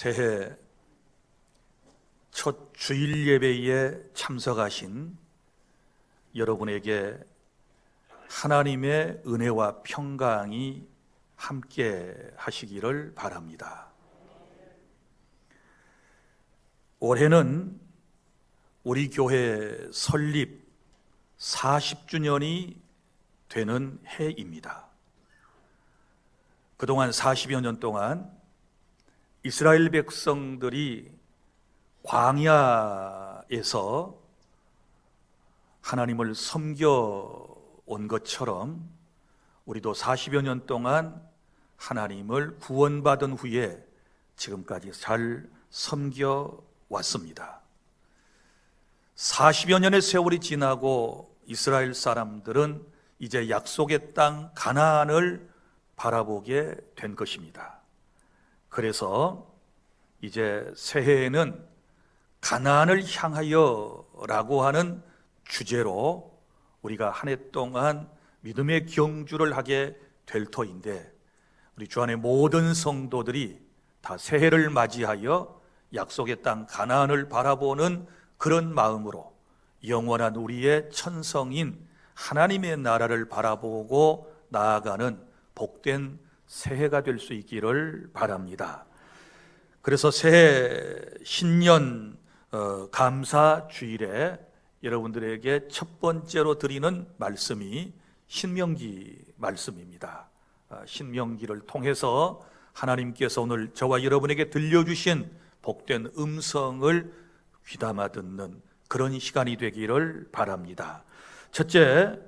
새해 첫 주일 예배에 참석하신 여러분에게 하나님의 은혜와 평강이 함께 하시기를 바랍니다. 올해는 우리 교회 설립 40주년이 되는 해입니다. 그동안 40여 년 동안 이스라엘 백성들이 광야에서 하나님을 섬겨 온 것처럼 우리도 40여 년 동안 하나님을 구원받은 후에 지금까지 잘 섬겨 왔습니다. 40여 년의 세월이 지나고 이스라엘 사람들은 이제 약속의 땅 가나안을 바라보게 된 것입니다. 그래서 이제 새해에는 가나안을 향하여라고 하는 주제로 우리가 한 해 동안 믿음의 경주를 하게 될 터인데 우리 주 안의 모든 성도들이 다 새해를 맞이하여 약속의 땅 가나안을 바라보는 그런 마음으로 영원한 우리의 천성인 하나님의 나라를 바라보고 나아가는 복된 새해가 될 수 있기를 바랍니다. 그래서 새해 신년 어, 감사 주일에 여러분들에게 첫 번째로 드리는 말씀이 신명기 말씀입니다. 아, 신명기를 통해서 하나님께서 오늘 저와 여러분에게 들려주신 복된 음성을 귀담아 듣는 그런 시간이 되기를 바랍니다. 첫째,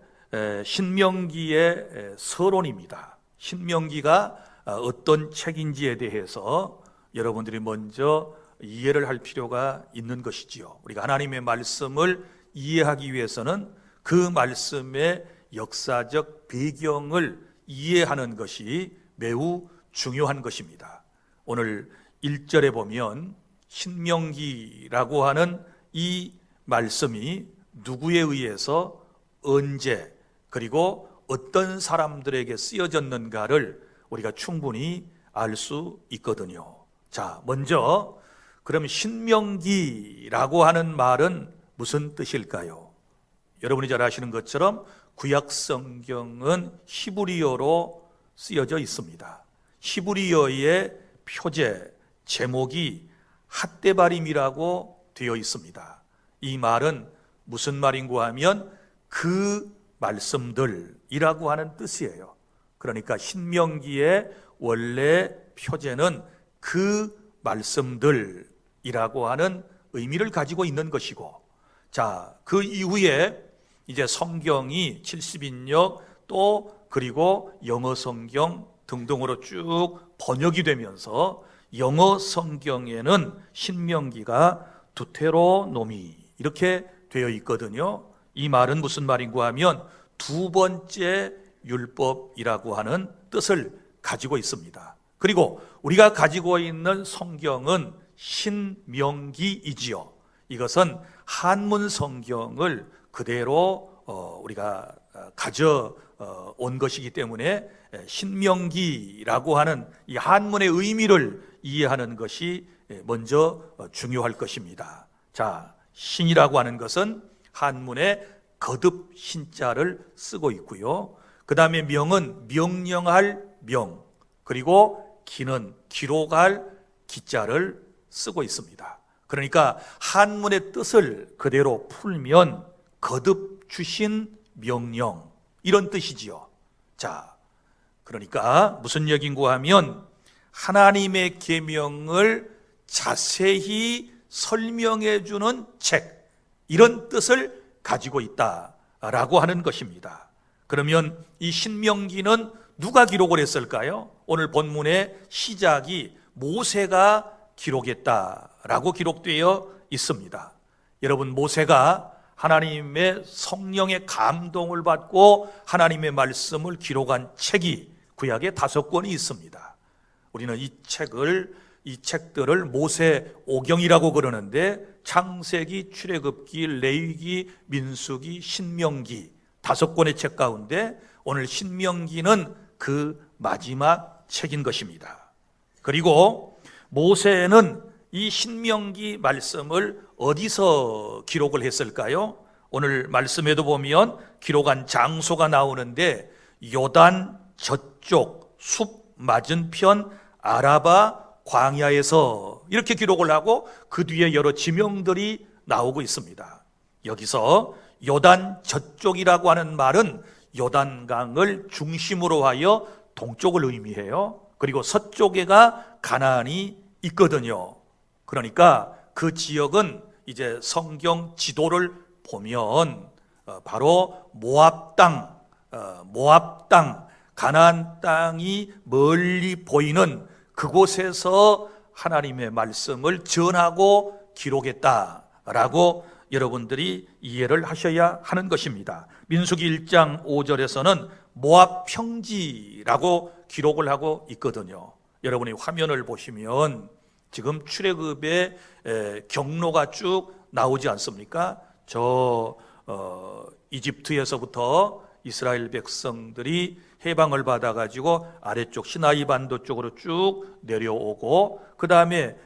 신명기의 서론입니다. 신명기가 아, 어떤 책인지에 대해서 여러분들이 먼저 이해를 할 필요가 있는 것이지요. 우리가 하나님의 말씀을 이해하기 위해서는 그 말씀의 역사적 배경을 이해하는 것이 매우 중요한 것입니다. 오늘 1절에 보면 신명기라고 하는 이 말씀이 누구에 의해서 언제 그리고 어떤 사람들에게 쓰여졌는가를 우리가 충분히 알 수 있거든요. 자, 먼저 그럼 신명기라고 하는 말은 무슨 뜻일까요? 여러분이 잘 아시는 것처럼 구약 성경은 히브리어로 쓰여져 있습니다. 히브리어의 표제 제목이 핫대바림이라고 되어 있습니다. 이 말은 무슨 말인고 하면 그 말씀들이라고 하는 뜻이에요. 그러니까 신명기의 원래 표제는 그 말씀들이라고 하는 의미를 가지고 있는 것이고, 자, 그 이후에 이제 성경이 70인역 또 그리고 영어 성경 등등으로 쭉 번역이 되면서 영어 성경에는 신명기가 두테로노미 이렇게 되어 있거든요. 이 말은 무슨 말인고 하면 두 번째 율법이라고 하는 뜻을 가지고 있습니다. 그리고 우리가 가지고 있는 성경은 신명기이지요. 이것은 한문 성경을 그대로 어, 우리가 가져 온 것이기 때문에 신명기라고 하는 이 한문의 의미를 이해하는 것이 먼저 중요할 것입니다. 자, 신이라고 하는 것은 한문의 거듭 신자를 쓰고 있고요. 그 다음에 명은 명령할 명, 그리고 기는 기록할 기자를 쓰고 있습니다. 그러니까 한문의 뜻을 그대로 풀면 거듭 주신 명령 이런 뜻이지요. 자, 그러니까 무슨 얘기인고 하면 하나님의 계명을 자세히 설명해 주는 책 이런 뜻을 가지고 있다라고 하는 것입니다. 그러면 이 신명기는 누가 기록을 했을까요? 오늘 본문의 시작이 모세가 기록했다라고 기록되어 있습니다. 여러분 모세가 하나님의 성령의 감동을 받고 하나님의 말씀을 기록한 책이 구약에 다섯 권이 있습니다. 우리는 이 책을 이 책들을 모세 오경이라고 그러는데 창세기, 출애굽기, 레위기, 민수기, 신명기 다섯 권의 책 가운데 오늘 신명기는 그 마지막 책인 것입니다. 그리고 모세는 이 신명기 말씀을 어디서 기록을 했을까요? 오늘 말씀에도 보면 기록한 장소가 나오는데 요단 저쪽 숲 맞은편 아라바 광야에서 이렇게 기록을 하고 그 뒤에 여러 지명들이 나오고 있습니다. 여기서 요단 저쪽이라고 하는 말은 요단강을 중심으로 하여 동쪽을 의미해요. 그리고 서쪽에가 가나안이 있거든요. 그러니까 그 지역은 이제 성경 지도를 보면 어, 바로 모압 땅, 어, 모압 땅, 가나안 땅이 멀리 보이는 그곳에서 하나님의 말씀을 전하고 기록했다라고 여러분들이 이해를 하셔야 하는 것입니다. 민수기 1장 5절에서는 모압 평지라고 기록을 하고 있거든요. 여러분이 화면을 보시면 지금 출애굽의 에, 경로가 쭉 나오지 않습니까? 저 어, 이집트에서부터 이스라엘 백성들이 해방을 받아 가지고 아래쪽 시나이 반도 쪽으로 쭉 내려오고 그 다음에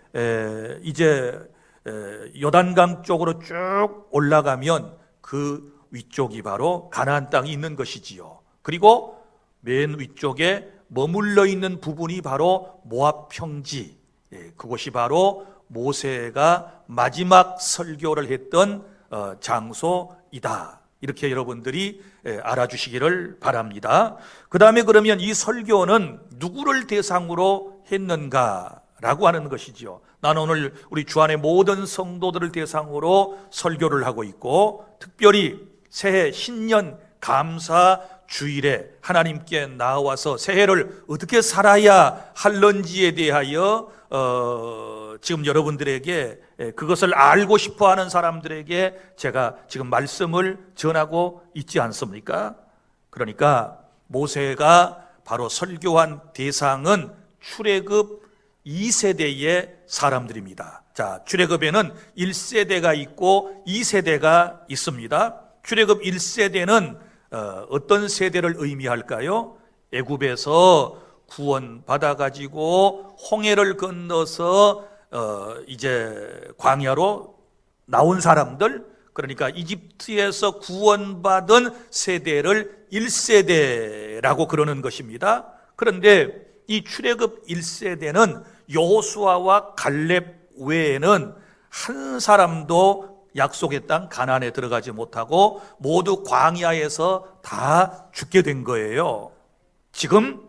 이제 에, 요단강 쪽으로 쭉 올라가면 그 위쪽이 바로 가나안 땅이 있는 것이지요. 그리고 맨 위쪽에 머물러 있는 부분이 바로 모압 평지. 예, 그곳이 바로 모세가 마지막 설교를 했던 어, 장소이다. 이렇게 여러분들이 예, 알아주시기를 바랍니다. 그 다음에 그러면 이 설교는 누구를 대상으로 했는가 라고 하는 것이지요. 나는 오늘 우리 주안의 모든 성도들을 대상으로 설교를 하고 있고, 특별히 새해 신년 감사 주일에 하나님께 나와서 새해를 어떻게 살아야 할런지에 대하여 어, 지금 여러분들에게 예, 그것을 알고 싶어 하는 사람들에게 제가 지금 말씀을 전하고 있지 않습니까? 그러니까 모세가 바로 설교한 대상은 출애굽 2세대의 사람들입니다. 자, 출애굽에는 1세대가 있고 2세대가 있습니다. 출애굽 1세대는 어, 어떤 세대를 의미할까요? 애굽에서 구원 받아 가지고 홍해를 건너서 어, 이제 광야로 나온 사람들 그러니까 이집트에서 구원받은 세대를 1세대라고 그러는 것입니다. 그런데 이 출애굽 1세대는 여호수아와 갈렙 외에는 한 사람도 약속의 땅 가나안에 들어가지 못하고 모두 광야에서 다 죽게 된 거예요. 지금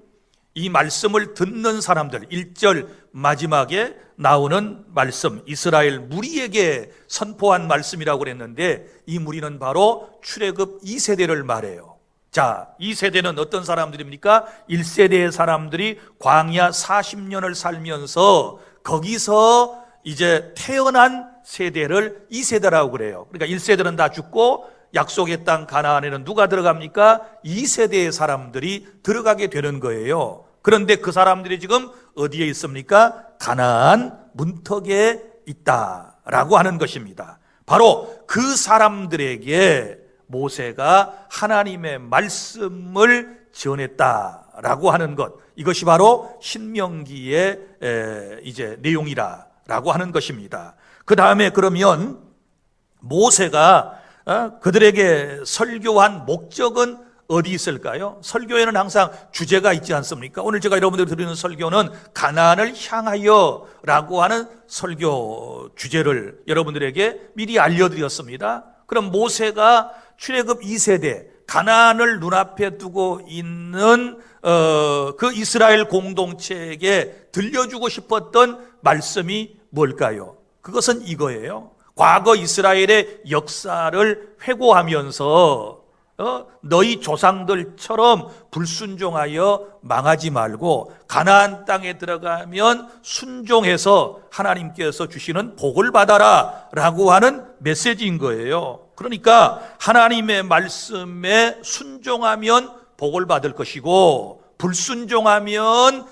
이 말씀을 듣는 사람들 1절 마지막에 나오는 말씀 이스라엘 무리에게 선포한 말씀이라고 그랬는데 이 무리는 바로 출애굽 2세대를 말해요. 자, 이 세대는 어떤 사람들입니까? 1세대의 사람들이 광야 40년을 살면서 거기서 이제 태어난 세대를 2세대라고 그래요. 그러니까 1세대는 다 죽고 약속의 땅 가나안에는 누가 들어갑니까? 2세대의 사람들이 들어가게 되는 거예요. 그런데 그 사람들이 지금 어디에 있습니까? 가나안 문턱에 있다라고 하는 것입니다. 바로 그 사람들에게 모세가 하나님의 말씀을 전했다라고 하는 것. 이것이 바로 신명기의 이제 내용이라라고 하는 것입니다. 그 다음에 그러면 모세가 어, 그들에게 설교한 목적은 어디 있을까요? 설교에는 항상 주제가 있지 않습니까? 오늘 제가 여러분들 드리는 설교는 가나안을 향하여 라고 하는 설교 주제를 여러분들에게 미리 알려드렸습니다. 그럼 모세가 출애굽 2세대 가나안을 눈앞에 두고 있는 어, 그 이스라엘 공동체에게 들려주고 싶었던 말씀이 뭘까요? 그것은 이거예요. 과거 이스라엘의 역사를 회고하면서 어? 너희 조상들처럼 불순종하여 망하지 말고 가나안 땅에 들어가면 순종해서 하나님께서 주시는 복을 받아라라고 하는 메시지인 거예요. 그러니까 하나님의 말씀에 순종하면 복을 받을 것이고 불순종하면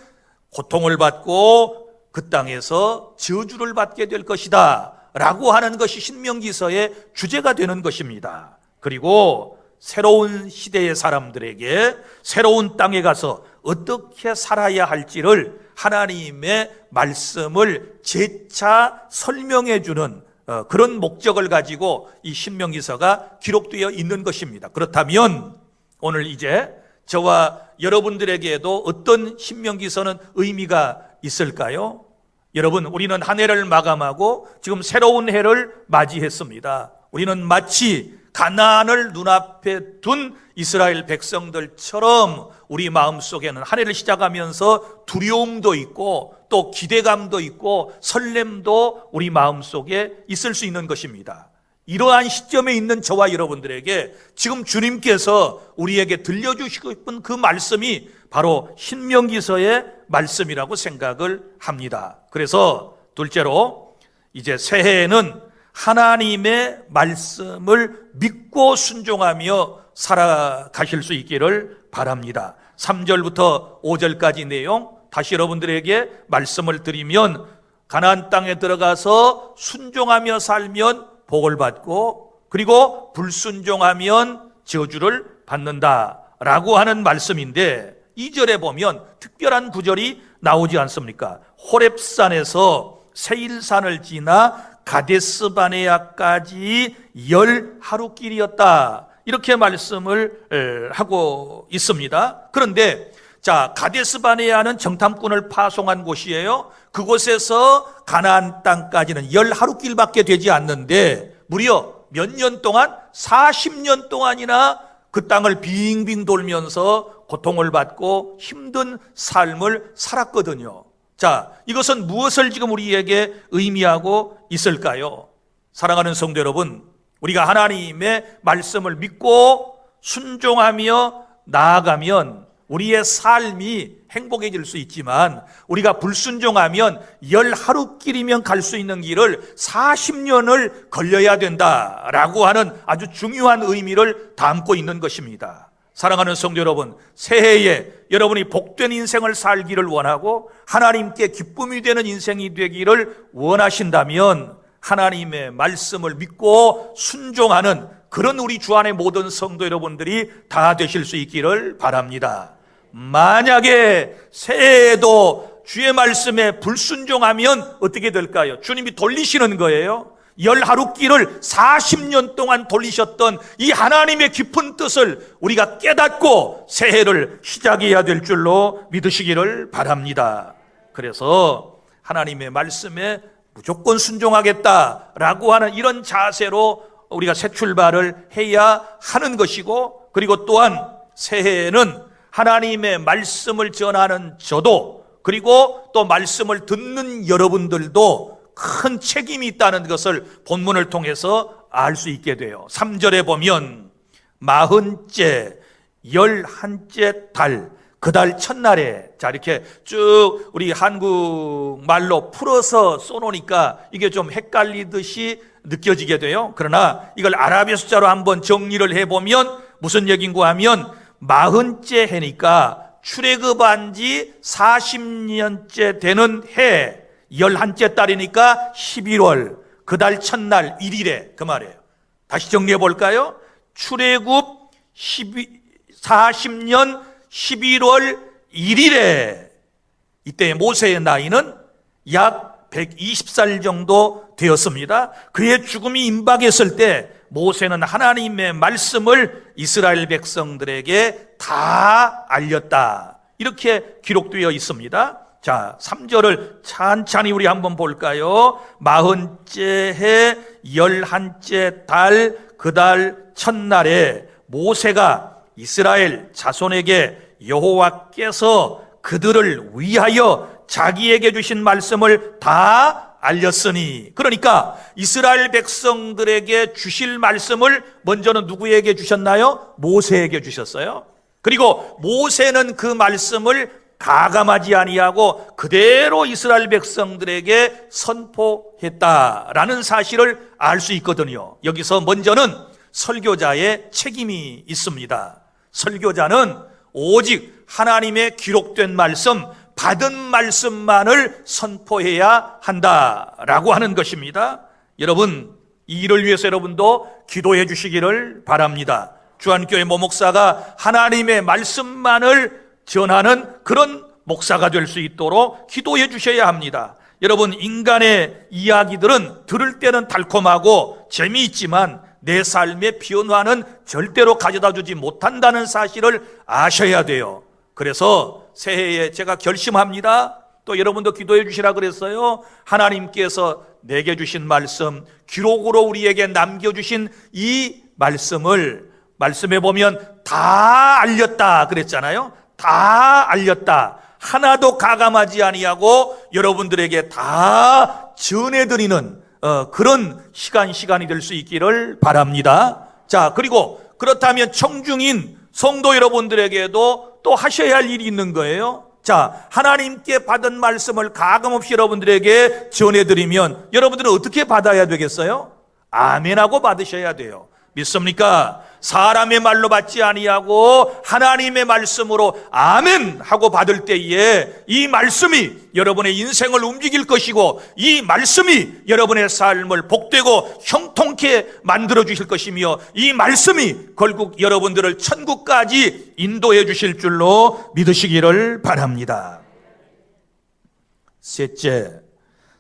고통을 받고 그 땅에서 저주를 받게 될 것이다. 라고 하는 것이 신명기서의 주제가 되는 것입니다. 그리고 새로운 시대의 사람들에게 새로운 땅에 가서 어떻게 살아야 할지를 하나님의 말씀을 재차 설명해 주는 어, 그런 목적을 가지고 이 신명기서가 기록되어 있는 것입니다. 그렇다면 오늘 이제 저와 여러분들에게도 어떤 신명기서는 의미가 있을까요? 여러분, 우리는 한 해를 마감하고 지금 새로운 해를 맞이했습니다. 우리는 마치 가나안을 눈앞에 둔 이스라엘 백성들처럼 우리 마음속에는 한 해를 시작하면서 두려움도 있고 또 기대감도 있고 설렘도 우리 마음속에 있을 수 있는 것입니다. 이러한 시점에 있는 저와 여러분들에게 지금 주님께서 우리에게 들려주시고 싶은 그 말씀이 바로 신명기서의 말씀이라고 생각을 합니다. 그래서 둘째로 이제 새해에는 하나님의 말씀을 믿고 순종하며 살아가실 수 있기를 바랍니다. 3절부터 5절까지 내용 다시 여러분들에게 말씀을 드리면 가나안 땅에 들어가서 순종하며 살면 복을 받고 그리고 불순종하면 저주를 받는다라고 하는 말씀인데 2절에 보면 특별한 구절이 나오지 않습니까? 호렙산에서 세일산을 지나 가데스 바네아까지 열 하루 길이었다. 이렇게 말씀을 에, 하고 있습니다. 그런데 자, 가데스 바네아는 정탐꾼을 파송한 곳이에요. 그곳에서 가나안 땅까지는 열 하루 길밖에 되지 않는데 무려 몇 년 동안 40년 동안이나 그 땅을 빙빙 돌면서 고통을 받고 힘든 삶을 살았거든요. 자, 이것은 무엇을 지금 우리에게 의미하고 있을까요? 사랑하는 성도 여러분, 우리가 하나님의 말씀을 믿고 순종하며 나아가면 우리의 삶이 행복해질 수 있지만 우리가 불순종하면 열 하루길이면 갈 수 있는 길을 40년을 걸려야 된다라고 하는 아주 중요한 의미를 담고 있는 것입니다. 사랑하는 성도 여러분, 새해에 여러분이 복된 인생을 살기를 원하고 하나님께 기쁨이 되는 인생이 되기를 원하신다면 하나님의 말씀을 믿고 순종하는 그런 우리 주 안의 모든 성도 여러분들이 다 되실 수 있기를 바랍니다. 만약에 새해에도 주의 말씀에 불순종하면 어떻게 될까요? 주님이 돌리시는 거예요. 열 하루 길을 40년 동안 돌리셨던 이 하나님의 깊은 뜻을 우리가 깨닫고 새해를 시작해야 될 줄로 믿으시기를 바랍니다. 그래서 하나님의 말씀에 무조건 순종하겠다라고 하는 이런 자세로 우리가 새 출발을 해야 하는 것이고 그리고 또한 새해에는 하나님의 말씀을 전하는 저도 그리고 또 말씀을 듣는 여러분들도 큰 책임이 있다는 것을 본문을 통해서 알 수 있게 돼요. 3절에 보면 마흔째, 열한째 달, 그 달 첫날에 자 이렇게 쭉 우리 한국 말로 풀어서 써놓으니까 이게 좀 헷갈리듯이 느껴지게 돼요. 그러나 이걸 아라비아 숫자로 한번 정리를 해보면 무슨 얘긴고 하면 마흔째 해니까 출애굽한 지 40년째 되는 해 열한째 달이니까 11월 그 달 첫날 1일에 그 말이에요. 다시 정리해 볼까요? 출애굽 12, 40년 11월 1일에 이때 모세의 나이는 약 120살 정도 되었습니다. 그의 죽음이 임박했을 때 모세는 하나님의 말씀을 이스라엘 백성들에게 다 알렸다. 이렇게 기록되어 있습니다. 자, 3절을 찬찬히 우리 한번 볼까요? 마흔째 해, 열한째 달, 그 달 첫날에 모세가 이스라엘 자손에게 여호와께서 그들을 위하여 자기에게 주신 말씀을 다 알렸으니 그러니까 이스라엘 백성들에게 주실 말씀을 먼저는 누구에게 주셨나요? 모세에게 주셨어요. 그리고 모세는 그 말씀을 가감하지 아니하고 그대로 이스라엘 백성들에게 선포했다라는 사실을 알 수 있거든요. 여기서 먼저는 설교자의 책임이 있습니다. 설교자는 오직 하나님의 기록된 말씀, 받은 말씀만을 선포해야 한다라고 하는 것입니다. 여러분, 이 일을 위해서 여러분도 기도해 주시기를 바랍니다. 주한교회 모목사가 하나님의 말씀만을 전하는 그런 목사가 될 수 있도록 기도해 주셔야 합니다. 여러분, 인간의 이야기들은 들을 때는 달콤하고 재미있지만 내 삶의 변화는 절대로 가져다 주지 못한다는 사실을 아셔야 돼요. 그래서 새해에 제가 결심합니다. 또 여러분도 기도해 주시라 그랬어요. 하나님께서 내게 주신 말씀, 기록으로 우리에게 남겨주신 이 말씀을 말씀해 보면 다 알렸다 그랬잖아요. 다 알렸다. 하나도 가감하지 아니하고 여러분들에게 다 전해드리는 어, 그런 시간 시간이 될 수 있기를 바랍니다. 자 그리고 그렇다면 청중인 성도 여러분들에게도 또 하셔야 할 일이 있는 거예요. 자 하나님께 받은 말씀을 가감없이 여러분들에게 전해드리면 여러분들은 어떻게 받아야 되겠어요? 아멘하고 받으셔야 돼요. 믿습니까? 사람의 말로 받지 아니하고 하나님의 말씀으로 아멘 하고 받을 때에 이 말씀이 여러분의 인생을 움직일 것이고 이 말씀이 여러분의 삶을 복되고 형통케 만들어 주실 것이며 이 말씀이 결국 여러분들을 천국까지 인도해 주실 줄로 믿으시기를 바랍니다. 셋째,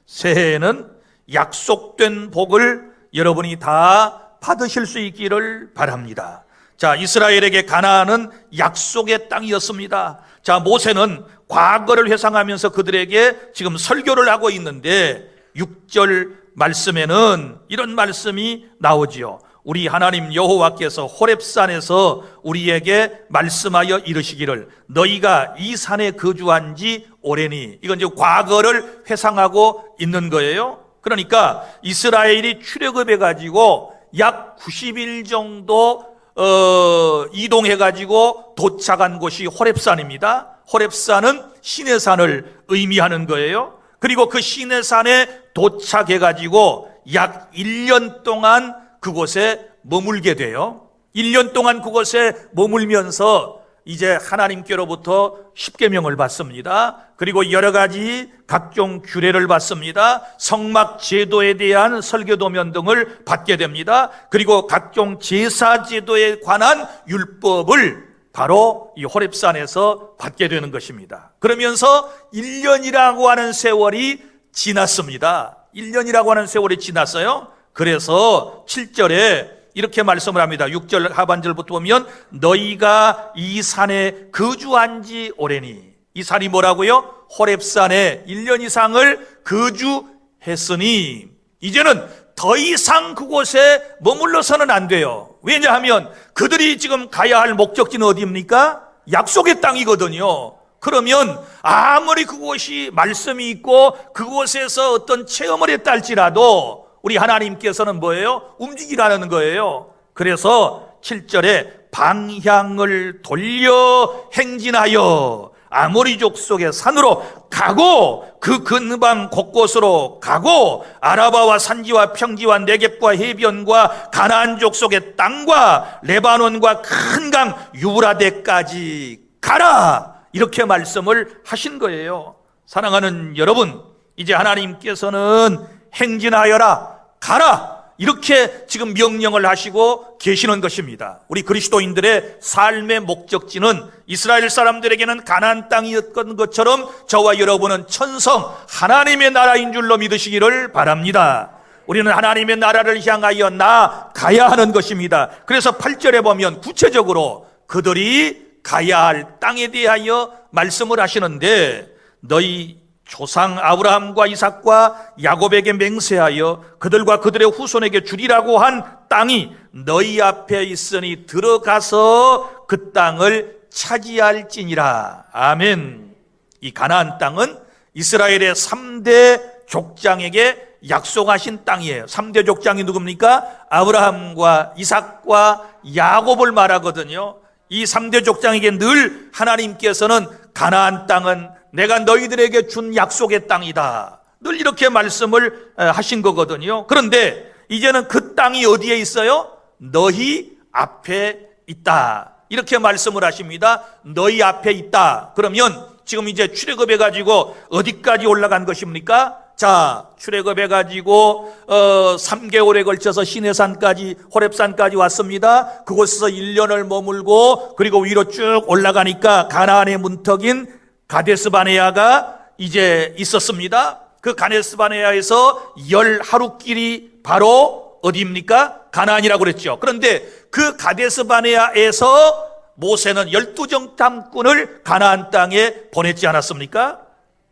새해에는 약속된 복을 여러분이 다 받으실 수 있기를 바랍니다. 자, 이스라엘에게 가나안은 약속의 땅이었습니다. 자, 모세는 과거를 회상하면서 그들에게 지금 설교를 하고 있는데 6절 말씀에는 이런 말씀이 나오지요. 우리 하나님 여호와께서 호렙산에서 우리에게 말씀하여 이르시기를 너희가 이 산에 거주한 지 오래니 이건 이제 과거를 회상하고 있는 거예요. 그러니까 이스라엘이 출애굽해 가지고 약 90일 정도 어, 이동해 가지고 도착한 곳이 호렙산입니다. 호렙산은 신의 산을 의미하는 거예요. 그리고 그 신의 산에 도착해 가지고 약 1년 동안 그곳에 머물게 돼요. 1년 동안 그곳에 머물면서 이제 하나님께로부터 십계명을 받습니다. 그리고 여러 가지 각종 규례를 받습니다. 성막 제도에 대한 설교도면 등을 받게 됩니다. 그리고 각종 제사 제도에 관한 율법을 바로 이 호렙산에서 받게 되는 것입니다. 그러면서 1년이라고 하는 세월이 지났습니다. 1년이라고 하는 세월이 지났어요. 그래서 7절에 이렇게 말씀을 합니다. 6절 하반절부터 보면 너희가 이 산에 거주한 지 오래니 이 산이 뭐라고요? 호렙산에 1년 이상을 거주했으니 이제는 더 이상 그곳에 머물러서는 안 돼요. 왜냐하면 그들이 지금 가야 할 목적지는 어디입니까? 약속의 땅이거든요. 그러면 아무리 그곳이 말씀이 있고 그곳에서 어떤 체험을 했다 할지라도 우리 하나님께서는 뭐예요? 움직이라는 거예요. 그래서 7절에 방향을 돌려 행진하여 아모리 족 속의 산으로 가고 그 근방 곳곳으로 가고 아라바와 산지와 평지와 네겝과 해변과 가나안 족 속의 땅과 레바논과 큰 강 유라데까지 가라 이렇게 말씀을 하신 거예요. 사랑하는 여러분, 이제 하나님께서는 행진하여라 가라 이렇게 지금 명령을 하시고 계시는 것입니다. 우리 그리스도인들의 삶의 목적지는 이스라엘 사람들에게는 가나안 땅이었던 것처럼 저와 여러분은 천성 하나님의 나라인 줄로 믿으시기를 바랍니다. 우리는 하나님의 나라를 향하여 나가야 하는 것입니다. 그래서 8절에 보면 구체적으로 그들이 가야 할 땅에 대하여 말씀을 하시는데 너희 조상 아브라함과 이삭과 야곱에게 맹세하여 그들과 그들의 후손에게 주리라고 한 땅이 너희 앞에 있으니 들어가서 그 땅을 차지할지니라. 아멘. 이 가나안 땅은 이스라엘의 3대 족장에게 약속하신 땅이에요. 3대 족장이 누굽니까? 아브라함과 이삭과 야곱을 말하거든요. 이 3대 족장에게 늘 하나님께서는 가나안 땅은 내가 너희들에게 준 약속의 땅이다. 늘 이렇게 말씀을 하신 거거든요. 그런데 이제는 그 땅이 어디에 있어요? 너희 앞에 있다. 이렇게 말씀을 하십니다. 너희 앞에 있다. 그러면 지금 이제 출애굽해 가지고 어디까지 올라간 것입니까? 자, 출애굽해 가지고 어 3개월에 걸쳐서 시내산까지 호렙산까지 왔습니다. 그곳에서 1년을 머물고 그리고 위로 쭉 올라가니까 가나안의 문턱인 가데스 바네아가 이제 있었습니다. 그 가데스 바네아에서 열 하루길이 바로 어디입니까? 가나안이라고 그랬죠. 그런데 그 가데스 바네아에서 모세는 열두 정탐꾼을 가나안 땅에 보냈지 않았습니까?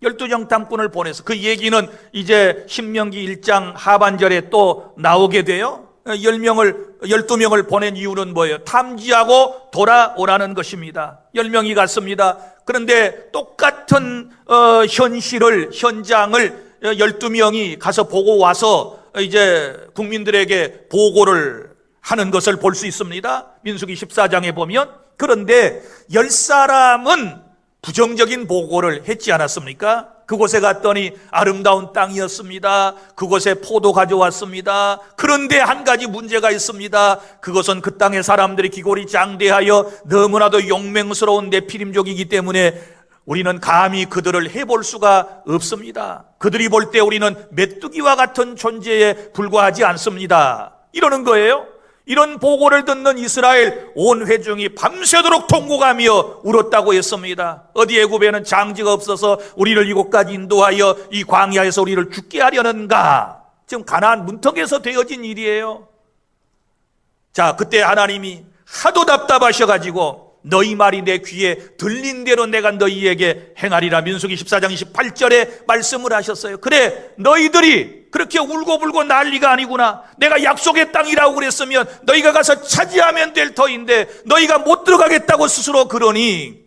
열두 정탐꾼을 보내서 그 얘기는 이제 신명기 1장 하반절에 또 나오게 돼요. 10명을 12명을 보낸 이유는 뭐예요? 탐지하고 돌아오라는 것입니다. 10명이 갔습니다. 그런데 똑같은 어, 현실을 현장을 12명이 가서 보고 와서 이제 국민들에게 보고를 하는 것을 볼 수 있습니다. 민수기 14장에 보면 그런데 열 사람은 부정적인 보고를 했지 않았습니까? 그곳에 갔더니 아름다운 땅이었습니다. 그곳에 포도 가져왔습니다. 그런데 한 가지 문제가 있습니다. 그것은 그 땅의 사람들이 기골이 장대하여 너무나도 용맹스러운 내피림족이기 때문에 우리는 감히 그들을 해볼 수가 없습니다. 그들이 볼 때 우리는 메뚜기와 같은 존재에 불과하지 않습니다. 이러는 거예요. 이런 보고를 듣는 이스라엘 온 회중이 밤새도록 통곡하며 울었다고 했습니다. 어디 애굽에는 장지가 없어서 우리를 이곳까지 인도하여 이 광야에서 우리를 죽게 하려는가? 지금 가나안 문턱에서 되어진 일이에요. 자, 그때 하나님이 하도 답답하셔 가지고 너희 말이 내 귀에 들린 대로 내가 너희에게 행하리라 민수기 14장 28절에 말씀을 하셨어요. 그래, 너희들이 그렇게 울고불고 난리가 아니구나. 내가 약속의 땅이라고 그랬으면 너희가 가서 차지하면 될 터인데 너희가 못 들어가겠다고 스스로 그러니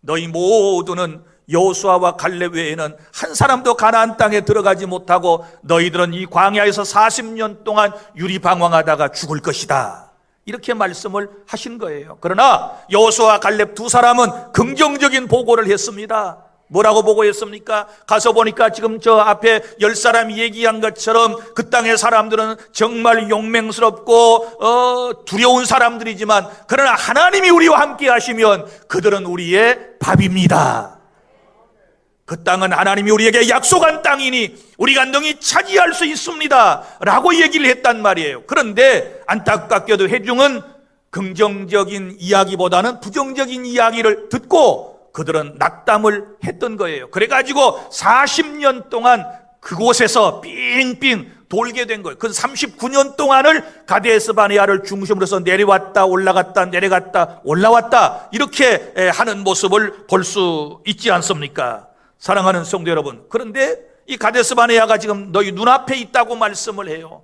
너희 모두는 여호수아와 갈렙 외에는 한 사람도 가나안 땅에 들어가지 못하고 너희들은 이 광야에서 40년 동안 유리방황하다가 죽을 것이다. 이렇게 말씀을 하신 거예요. 그러나 여호수아 갈렙 두 사람은 긍정적인 보고를 했습니다. 뭐라고 보고했습니까? 가서 보니까 지금 저 앞에 열 사람이 얘기한 것처럼 그 땅의 사람들은 정말 용맹스럽고 어, 두려운 사람들이지만 그러나 하나님이 우리와 함께 하시면 그들은 우리의 밥입니다. 그 땅은 하나님이 우리에게 약속한 땅이니 우리가 능히 차지할 수 있습니다. 라고 얘기를 했단 말이에요. 그런데 안타깝게도 회중은 긍정적인 이야기보다는 부정적인 이야기를 듣고 그들은 낙담을 했던 거예요. 그래가지고 40년 동안 그곳에서 삥삥 돌게 된 거예요. 그 39년 동안을 가데스 바네아를 중심으로 서 내려왔다 올라갔다 내려갔다 올라왔다 이렇게 하는 모습을 볼 수 있지 않습니까? 사랑하는 성도 여러분. 그런데 이 가데스 바네아가 지금 너희 눈앞에 있다고 말씀을 해요.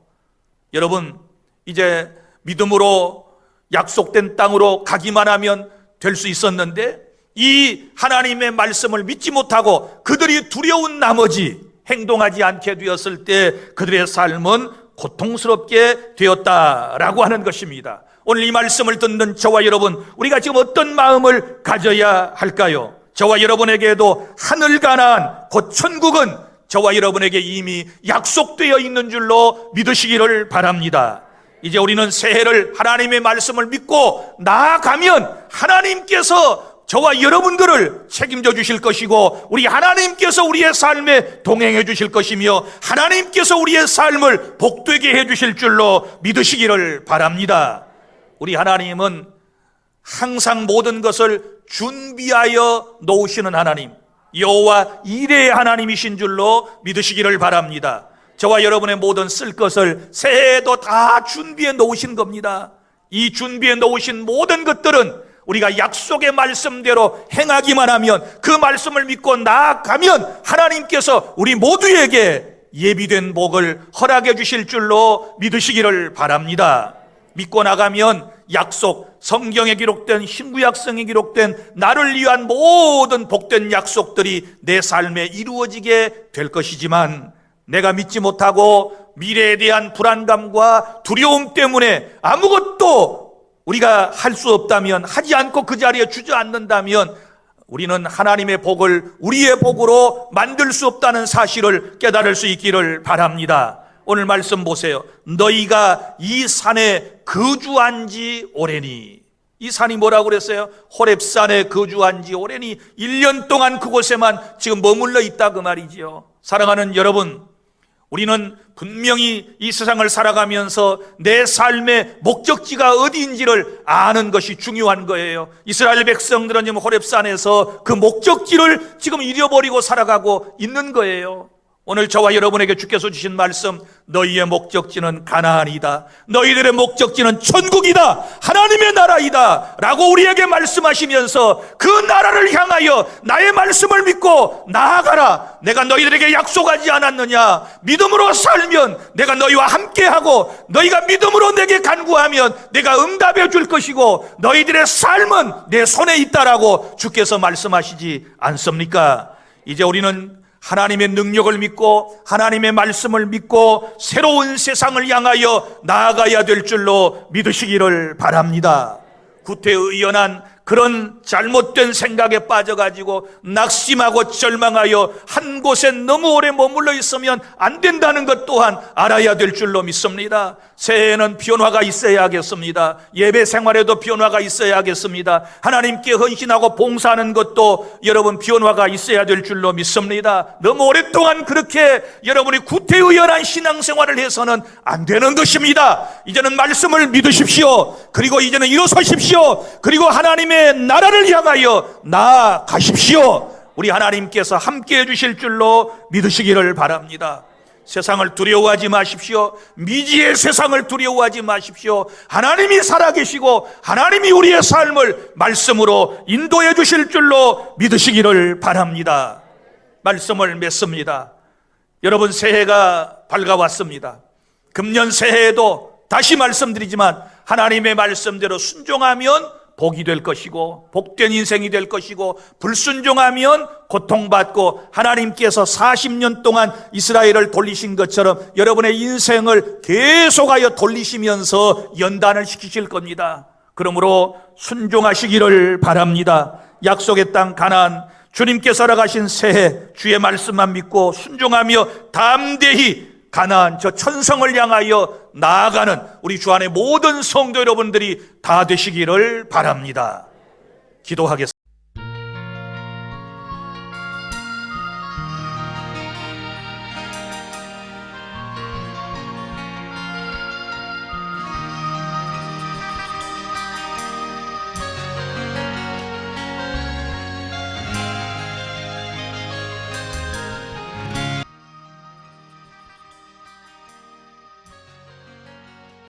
여러분, 이제 믿음으로 약속된 땅으로 가기만 하면 될 수 있었는데 이 하나님의 말씀을 믿지 못하고 그들이 두려운 나머지 행동하지 않게 되었을 때 그들의 삶은 고통스럽게 되었다라고 하는 것입니다. 오늘 이 말씀을 듣는 저와 여러분, 우리가 지금 어떤 마음을 가져야 할까요? 저와 여러분에게도 하늘 가난 곧 천국은 저와 여러분에게 이미 약속되어 있는 줄로 믿으시기를 바랍니다. 이제 우리는 새해를 하나님의 말씀을 믿고 나아가면 하나님께서 저와 여러분들을 책임져 주실 것이고 우리 하나님께서 우리의 삶에 동행해 주실 것이며 하나님께서 우리의 삶을 복되게 해 주실 줄로 믿으시기를 바랍니다. 우리 하나님은 항상 모든 것을 준비하여 놓으시는 하나님, 여호와 이레의 하나님이신 줄로 믿으시기를 바랍니다. 저와 여러분의 모든 쓸 것을 새해에도 다 준비해 놓으신 겁니다. 이 준비해 놓으신 모든 것들은 우리가 약속의 말씀대로 행하기만 하면 그 말씀을 믿고 나아가면 하나님께서 우리 모두에게 예비된 복을 허락해 주실 줄로 믿으시기를 바랍니다. 믿고 나가면 약속, 성경에 기록된 신구약성에 기록된 나를 위한 모든 복된 약속들이 내 삶에 이루어지게 될 것이지만 내가 믿지 못하고 미래에 대한 불안감과 두려움 때문에 아무것도 우리가 할 수 없다면 하지 않고 그 자리에 주저앉는다면 우리는 하나님의 복을 우리의 복으로 만들 수 없다는 사실을 깨달을 수 있기를 바랍니다. 오늘 말씀 보세요. 너희가 이 산에 거주한 지 오래니. 이 산이 뭐라고 그랬어요? 호랩산에 거주한 지 오래니 1년 동안 그곳에만 지금 머물러 있다 그 말이지요. 사랑하는 여러분, 우리는 분명히 이 세상을 살아가면서 내 삶의 목적지가 어디인지를 아는 것이 중요한 거예요. 이스라엘 백성들은 지금 호렙산에서 그 목적지를 지금 잃어버리고 살아가고 있는 거예요. 오늘 저와 여러분에게 주께서 주신 말씀 너희의 목적지는 가나안이다. 너희들의 목적지는 천국이다. 하나님의 나라이다. 라고 우리에게 말씀하시면서 그 나라를 향하여 나의 말씀을 믿고 나아가라. 내가 너희들에게 약속하지 않았느냐? 믿음으로 살면 내가 너희와 함께하고 너희가 믿음으로 내게 간구하면 내가 응답해 줄 것이고 너희들의 삶은 내 손에 있다라고 주께서 말씀하시지 않습니까? 이제 우리는 하나님의 능력을 믿고 하나님의 말씀을 믿고 새로운 세상을 향하여 나아가야 될 줄로 믿으시기를 바랍니다. 구태의연한 그런 잘못된 생각에 빠져가지고 낙심하고 절망하여 한 곳에 너무 오래 머물러 있으면 안 된다는 것 또한 알아야 될 줄로 믿습니다. 새해에는 변화가 있어야겠습니다. 예배 생활에도 변화가 있어야겠습니다. 하나님께 헌신하고 봉사하는 것도 여러분 변화가 있어야 될 줄로 믿습니다. 너무 오랫동안 그렇게 여러분이 구태의연한 신앙생활을 해서는 안 되는 것입니다. 이제는 말씀을 믿으십시오. 그리고 이제는 일어서십시오. 그리고 하나님의 나라를 향하여 나아가십시오. 우리 하나님께서 함께 해주실 줄로 믿으시기를 바랍니다. 세상을 두려워하지 마십시오. 미지의 세상을 두려워하지 마십시오. 하나님이 살아계시고 하나님이 우리의 삶을 말씀으로 인도해 주실 줄로 믿으시기를 바랍니다. 말씀을 맺습니다. 여러분 새해가 밝아왔습니다. 금년 새해에도 다시 말씀드리지만 하나님의 말씀대로 순종하면 복이 될 것이고 복된 인생이 될 것이고 불순종하면 고통받고 하나님께서 40년 동안 이스라엘을 돌리신 것처럼 여러분의 인생을 계속하여 돌리시면서 연단을 시키실 겁니다. 그러므로 순종하시기를 바랍니다. 약속의 땅 가나안 주님께서 허락하신 새해 주의 말씀만 믿고 순종하며 담대히 가나안 저 천성을 향하여 나아가는 우리 주 안의 모든 성도 여러분들이 다 되시기를 바랍니다. 기도하겠습니다.